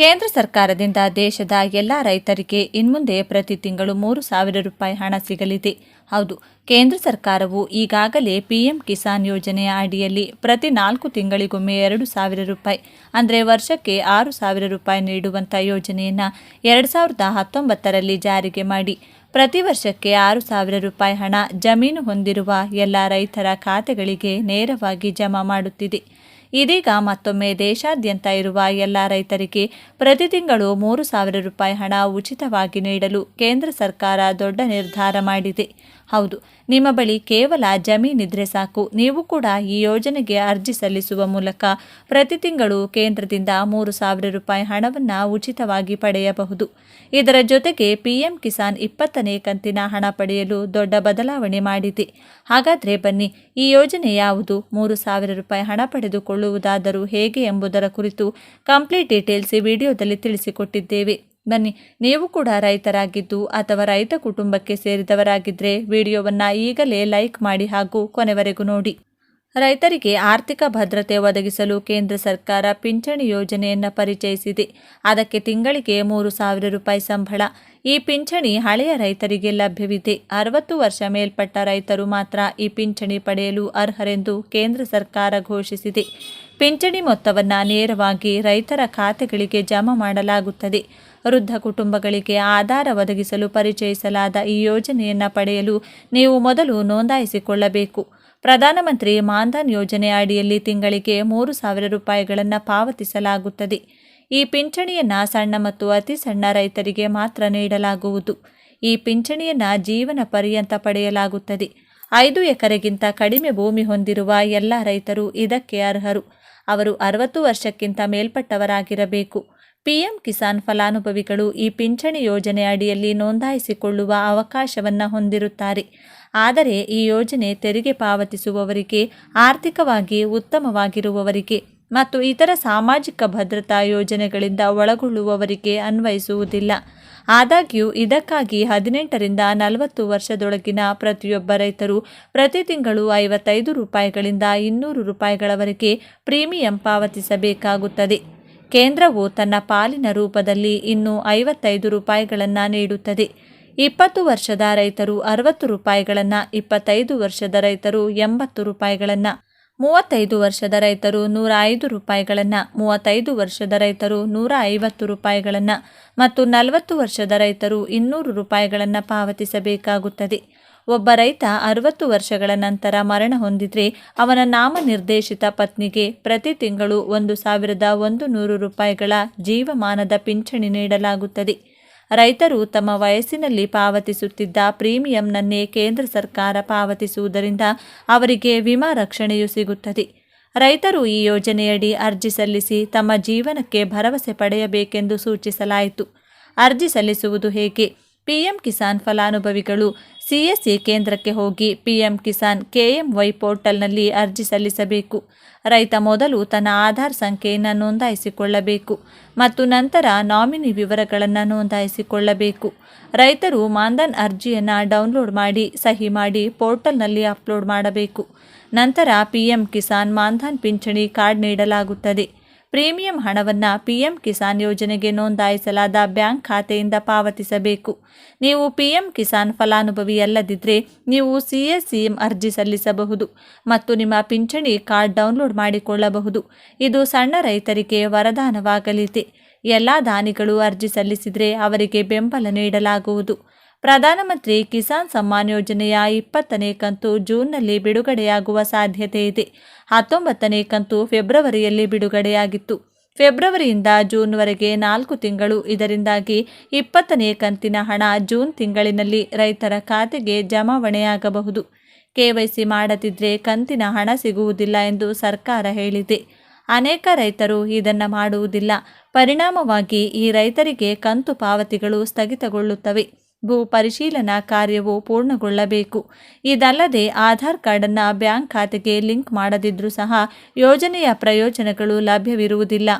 ಕೇಂದ್ರ ಸರ್ಕಾರದಿಂದ ದೇಶದ ಎಲ್ಲ ರೈತರಿಗೆ ಇನ್ಮುಂದೆ ಪ್ರತಿ ತಿಂಗಳು ಮೂರು ಸಾವಿರ ರೂಪಾಯಿ ಹಣ ಸಿಗಲಿದೆ. ಹೌದು, ಕೇಂದ್ರ ಸರ್ಕಾರವು ಈಗಾಗಲೇ ಪಿಎಂ ಕಿಸಾನ್ ಯೋಜನೆಯ ಅಡಿಯಲ್ಲಿ ಪ್ರತಿ ನಾಲ್ಕು ತಿಂಗಳಿಗೊಮ್ಮೆ ಎರಡು ಸಾವಿರ ರೂಪಾಯಿ, ಅಂದರೆ ವರ್ಷಕ್ಕೆ ಆರು ಸಾವಿರ ರೂಪಾಯಿ ನೀಡುವಂಥ ಯೋಜನೆಯನ್ನು ಎರಡು ಸಾವಿರದ ಹತ್ತೊಂಬತ್ತರಲ್ಲಿ ಜಾರಿಗೆ ಮಾಡಿ. ಪ್ರತಿ ವರ್ಷಕ್ಕೆ ಆರು ಸಾವಿರ ರೂಪಾಯಿ ಹಣ ಜಮೀನು ಹೊಂದಿರುವ ಎಲ್ಲ ರೈತರ ಖಾತೆಗಳಿಗೆ ನೇರವಾಗಿ ಜಮಾ ಮಾಡುತ್ತಿದೆ. ಇದೀಗ ಮತ್ತೊಮ್ಮೆ ದೇಶಾದ್ಯಂತ ಇರುವ ಎಲ್ಲ ರೈತರಿಗೆ ಪ್ರತಿ ತಿಂಗಳು ಮೂರು ಸಾವಿರ ರೂಪಾಯಿ ಹಣ ಉಚಿತವಾಗಿ ನೀಡಲು ಕೇಂದ್ರ ಸರ್ಕಾರ ದೊಡ್ಡ ನಿರ್ಧಾರ ಮಾಡಿದೆ. ಹೌದು, ನಿಮ್ಮ ಬಳಿ ಕೇವಲ ಜಮೀನಿದ್ರೆ ಸಾಕು. ನೀವು ಕೂಡ ಈ ಯೋಜನೆಗೆ ಅರ್ಜಿ ಸಲ್ಲಿಸುವ ಮೂಲಕ ಪ್ರತಿ ತಿಂಗಳು ಕೇಂದ್ರದಿಂದ ಮೂರು ಸಾವಿರ ರೂಪಾಯಿ ಹಣವನ್ನು ಉಚಿತವಾಗಿ ಪಡೆಯಬಹುದು. ಇದರ ಜೊತೆಗೆ ಪಿಎಂ ಕಿಸಾನ್ ಇಪ್ಪತ್ತನೇ ಕಂತಿನ ಹಣ ಪಡೆಯಲು ದೊಡ್ಡ ಬದಲಾವಣೆ ಮಾಡಿದೆ. ಹಾಗಾದರೆ ಬನ್ನಿ, ಈ ಯೋಜನೆ ಯಾವುದು? ಮೂರು ಸಾವಿರ ರೂಪಾಯಿ ಹಣ ಪಡೆದುಕೊಳ್ಳುವುದಾದರೂ ಹೇಗೆ ಎಂಬುದರ ಕುರಿತು ಕಂಪ್ಲೀಟ್ ಡೀಟೇಲ್ಸ್ ಈ ವಿಡಿಯೋದಲ್ಲಿ ತಿಳಿಸಿಕೊಟ್ಟಿದ್ದೇವೆ. ಬನ್ನಿ, ನೀವು ಕೂಡ ರೈತರಾಗಿದ್ದು ಅಥವಾ ರೈತ ಕುಟುಂಬಕ್ಕೆ ಸೇರಿದವರಾಗಿದ್ದರೆ ವಿಡಿಯೋವನ್ನು ಈಗಲೇ ಲೈಕ್ ಮಾಡಿ ಹಾಗೂ ಕೊನೆವರೆಗೂ ನೋಡಿ. ರೈತರಿಗೆ ಆರ್ಥಿಕ ಭದ್ರತೆ ಒದಗಿಸಲು ಕೇಂದ್ರ ಸರ್ಕಾರ ಪಿಂಚಣಿ ಯೋಜನೆಯನ್ನು ಪರಿಚಯಿಸಿದೆ. ಅದಕ್ಕೆ ತಿಂಗಳಿಗೆ ಮೂರು ಸಾವಿರ ರೂಪಾಯಿ ಸಂಬಳ ಈ ಪಿಂಚಣಿ ಹಳೆಯ ರೈತರಿಗೆ ಲಭ್ಯವಿದೆ. ಅರವತ್ತು ವರ್ಷ ಮೇಲ್ಪಟ್ಟ ರೈತರು ಮಾತ್ರ ಈ ಪಿಂಚಣಿ ಪಡೆಯಲು ಅರ್ಹರೆಂದು ಕೇಂದ್ರ ಸರ್ಕಾರ ಘೋಷಿಸಿದೆ. ಪಿಂಚಣಿ ಮೊತ್ತವನ್ನು ನೇರವಾಗಿ ರೈತರ ಖಾತೆಗಳಿಗೆ ಜಮಾ ಮಾಡಲಾಗುತ್ತದೆ. ವೃದ್ಧ ಕುಟುಂಬಗಳಿಗೆ ಆಧಾರ ಒದಗಿಸಲು ಪರಿಚಯಿಸಲಾದ ಈ ಯೋಜನೆಯನ್ನು ಪಡೆಯಲು ನೀವು ಮೊದಲು ನೋಂದಾಯಿಸಿಕೊಳ್ಳಬೇಕು. ಪ್ರಧಾನಮಂತ್ರಿ ಮಾನ್ಧನ್ ಯೋಜನೆ ಅಡಿಯಲ್ಲಿ ತಿಂಗಳಿಗೆ ಮೂರು ಸಾವಿರ ರೂಪಾಯಿಗಳನ್ನು ಪಾವತಿಸಲಾಗುತ್ತದೆ. ಈ ಪಿಂಚಣಿಯನ್ನು ಸಣ್ಣ ಮತ್ತು ಅತಿ ಸಣ್ಣ ರೈತರಿಗೆ ಮಾತ್ರ ನೀಡಲಾಗುವುದು. ಈ ಪಿಂಚಣಿಯನ್ನು ಜೀವನ ಪರ್ಯಂತ ಪಡೆಯಲಾಗುತ್ತದೆ. ಐದು ಎಕರೆಗಿಂತ ಕಡಿಮೆ ಭೂಮಿ ಹೊಂದಿರುವ ಎಲ್ಲ ರೈತರು ಇದಕ್ಕೆ ಅರ್ಹರು. ಅವರು ಅರವತ್ತು ವರ್ಷಕ್ಕಿಂತ ಮೇಲ್ಪಟ್ಟವರಾಗಿರಬೇಕು. ಪಿಎಂ ಕಿಸಾನ್ ಫಲಾನುಭವಿಗಳು ಈ ಪಿಂಚಣಿ ಯೋಜನೆ ಅಡಿಯಲ್ಲಿ ನೋಂದಾಯಿಸಿಕೊಳ್ಳುವ ಅವಕಾಶವನ್ನು ಹೊಂದಿರುತ್ತಾರೆ. ಆದರೆ ಈ ಯೋಜನೆ ತೆರಿಗೆ ಪಾವತಿಸುವವರಿಗೆ ಆರ್ಥಿಕವಾಗಿ ಉತ್ತಮವಾಗಿರುವವರಿಗೆ ಮತ್ತು ಇತರ ಸಾಮಾಜಿಕ ಭದ್ರತಾ ಯೋಜನೆಗಳಿಂದ ಒಳಗೊಳ್ಳುವವರಿಗೆ ಅನ್ವಯಿಸುವುದಿಲ್ಲ. ಆದಾಗ್ಯೂ, ಇದಕ್ಕಾಗಿ ಹದಿನೆಂಟರಿಂದ ನಲವತ್ತು ವರ್ಷದೊಳಗಿನ ಪ್ರತಿಯೊಬ್ಬ ರೈತರು ಪ್ರತಿ ತಿಂಗಳು ಐವತ್ತೈದು ರೂಪಾಯಿಗಳಿಂದ ಇನ್ನೂರು ರೂಪಾಯಿಗಳವರೆಗೆ ಪ್ರೀಮಿಯಂ ಪಾವತಿಸಬೇಕಾಗುತ್ತದೆ. ಕೇಂದ್ರವು ತನ್ನ ಪಾಲಿನ ರೂಪದಲ್ಲಿ ಇನ್ನೂ ಐವತ್ತೈದು ರೂಪಾಯಿಗಳನ್ನು ನೀಡುತ್ತದೆ. ಇಪ್ಪತ್ತು ವರ್ಷದ ರೈತರು ಅರವತ್ತು ರೂಪಾಯಿಗಳನ್ನು, ಇಪ್ಪತ್ತೈದು ವರ್ಷದ ರೈತರು ಎಂಬತ್ತು ರೂಪಾಯಿಗಳನ್ನು ಮೂವತ್ತೈದು ವರ್ಷದ ರೈತರು ನೂರ ಐದು ರೂಪಾಯಿಗಳನ್ನು, ಮೂವತ್ತೈದು ವರ್ಷದ ರೈತರು ನೂರ ಐವತ್ತು ರೂಪಾಯಿಗಳನ್ನು ಮತ್ತು ನಲವತ್ತು ವರ್ಷದ ರೈತರು ಇನ್ನೂರು ರೂಪಾಯಿಗಳನ್ನು ಪಾವತಿಸಬೇಕಾಗುತ್ತದೆ. ಒಬ್ಬ ರೈತ ಅರವತ್ತು ವರ್ಷಗಳ ನಂತರ ಮರಣ ಹೊಂದಿದರೆ ಅವನ ನಾಮನಿರ್ದೇಶಿತ ಪತ್ನಿಗೆ ಪ್ರತಿ ತಿಂಗಳು ಒಂದು ಸಾವಿರದ ಒಂದು ನೂರು ರೂಪಾಯಿಗಳ ಜೀವಮಾನದ ಪಿಂಚಣಿ ನೀಡಲಾಗುತ್ತದೆ. ರೈತರು ತಮ್ಮ ವಯಸ್ಸಿನಲ್ಲಿ ಪಾವತಿಸುತ್ತಿದ್ದ ಪ್ರೀಮಿಯಂನನ್ನೇ ಕೇಂದ್ರ ಸರ್ಕಾರ ಪಾವತಿಸುವುದರಿಂದ ಅವರಿಗೆ ವಿಮಾ ರಕ್ಷಣೆಯೂ ಸಿಗುತ್ತದೆ. ರೈತರು ಈ ಯೋಜನೆಯಡಿ ಅರ್ಜಿ ಸಲ್ಲಿಸಿ ತಮ್ಮ ಜೀವನಕ್ಕೆ ಭರವಸೆ ಪಡೆಯಬೇಕೆಂದು ಸೂಚಿಸಲಾಯಿತು. ಅರ್ಜಿ ಸಲ್ಲಿಸುವುದು ಹೇಗೆ? ಪಿಎಂ ಕಿಸಾನ್ ಫಲಾನುಭವಿಗಳು ಸಿಎಸ್ಸಿ ಕೇಂದ್ರಕ್ಕೆ ಹೋಗಿ ಪಿಎಂ ಕಿಸಾನ್ ಕೆಎಂವೈ ಪೋರ್ಟಲ್ನಲ್ಲಿ ಅರ್ಜಿ ಸಲ್ಲಿಸಬೇಕು. ರೈತ ಮೊದಲು ತನ್ನ ಆಧಾರ್ ಸಂಖ್ಯೆಯನ್ನು ನೋಂದಾಯಿಸಿಕೊಳ್ಳಬೇಕು ಮತ್ತು ನಂತರ ನಾಮಿನಿ ವಿವರಗಳನ್ನು ನೋಂದಾಯಿಸಿಕೊಳ್ಳಬೇಕು. ರೈತರು ಮಾನ್ಧನ್ ಅರ್ಜಿಯನ್ನು ಡೌನ್ಲೋಡ್ ಮಾಡಿ, ಸಹಿ ಮಾಡಿ ಪೋರ್ಟಲ್ನಲ್ಲಿ ಅಪ್ಲೋಡ್ ಮಾಡಬೇಕು. ನಂತರ ಪಿಎಂ ಕಿಸಾನ್ ಮಾನ್ಧನ್ ಪಿಂಚಣಿ ಕಾರ್ಡ್ ನೀಡಲಾಗುತ್ತದೆ. ಪ್ರೀಮಿಯಂ ಹಣವನ್ನು ಪಿಎಂ ಕಿಸಾನ್ ಯೋಜನೆಗೆ ನೋಂದಾಯಿಸಲಾದ ಬ್ಯಾಂಕ್ ಖಾತೆಯಿಂದ ಪಾವತಿಸಬೇಕು. ನೀವು ಪಿಎಂ ಕಿಸಾನ್ ಫಲಾನುಭವಿಯಲ್ಲದಿದ್ದರೆ ನೀವು ಸಿಎಸ್ಸಿಎಂ ಅರ್ಜಿ ಸಲ್ಲಿಸಬಹುದು ಮತ್ತು ನಿಮ್ಮ ಪಿಂಚಣಿ ಕಾರ್ಡ್ ಡೌನ್ಲೋಡ್ ಮಾಡಿಕೊಳ್ಳಬಹುದು. ಇದು ಸಣ್ಣ ರೈತರಿಗೆ ವರದಾನವಾಗಲಿದೆ. ಎಲ್ಲ ದಾನಿಗಳು ಅರ್ಜಿ ಸಲ್ಲಿಸಿದರೆ ಅವರಿಗೆ ಬೆಂಬಲ ನೀಡಲಾಗುವುದು. ಪ್ರಧಾನಮಂತ್ರಿ ಕಿಸಾನ್ ಸಮ್ಮಾನ್ ಯೋಜನೆಯ ಇಪ್ಪತ್ತನೇ ಕಂತು ಜೂನ್ನಲ್ಲಿ ಬಿಡುಗಡೆಯಾಗುವ ಸಾಧ್ಯತೆ ಇದೆ. ಹತ್ತೊಂಬತ್ತನೇ ಕಂತು ಫೆಬ್ರವರಿಯಲ್ಲಿ ಬಿಡುಗಡೆಯಾಗಿತ್ತು. ಫೆಬ್ರವರಿಯಿಂದ ಜೂನ್ವರೆಗೆ ನಾಲ್ಕು ತಿಂಗಳು. ಇದರಿಂದಾಗಿ ಇಪ್ಪತ್ತನೇ ಕಂತಿನ ಹಣ ಜೂನ್ ತಿಂಗಳಿನಲ್ಲಿ ರೈತರ ಖಾತೆಗೆ ಜಮಾವಣೆಯಾಗಬಹುದು. ಕೆವೈಸಿ ಮಾಡದಿದ್ದರೆ ಕಂತಿನ ಹಣ ಸಿಗುವುದಿಲ್ಲ ಎಂದು ಸರ್ಕಾರ ಹೇಳಿದೆ. ಅನೇಕ ರೈತರು ಇದನ್ನು ಮಾಡುವುದಿಲ್ಲ. ಪರಿಣಾಮವಾಗಿ ಈ ರೈತರಿಗೆ ಕಂತು ಪಾವತಿಗಳು ಸ್ಥಗಿತಗೊಳ್ಳುತ್ತವೆ. ಭೂ ಪರಿಶೀಲನಾ ಕಾರ್ಯವು ಪೂರ್ಣಗೊಳ್ಳಬೇಕು. ಇದಲ್ಲದೆ ಆಧಾರ್ ಕಾರ್ಡನ್ನು ಬ್ಯಾಂಕ್ ಖಾತೆಗೆ ಲಿಂಕ್ ಮಾಡದಿದ್ದರೂ ಸಹ ಯೋಜನೆಯ ಪ್ರಯೋಜನಗಳು ಲಭ್ಯವಿರುವುದಿಲ್ಲ.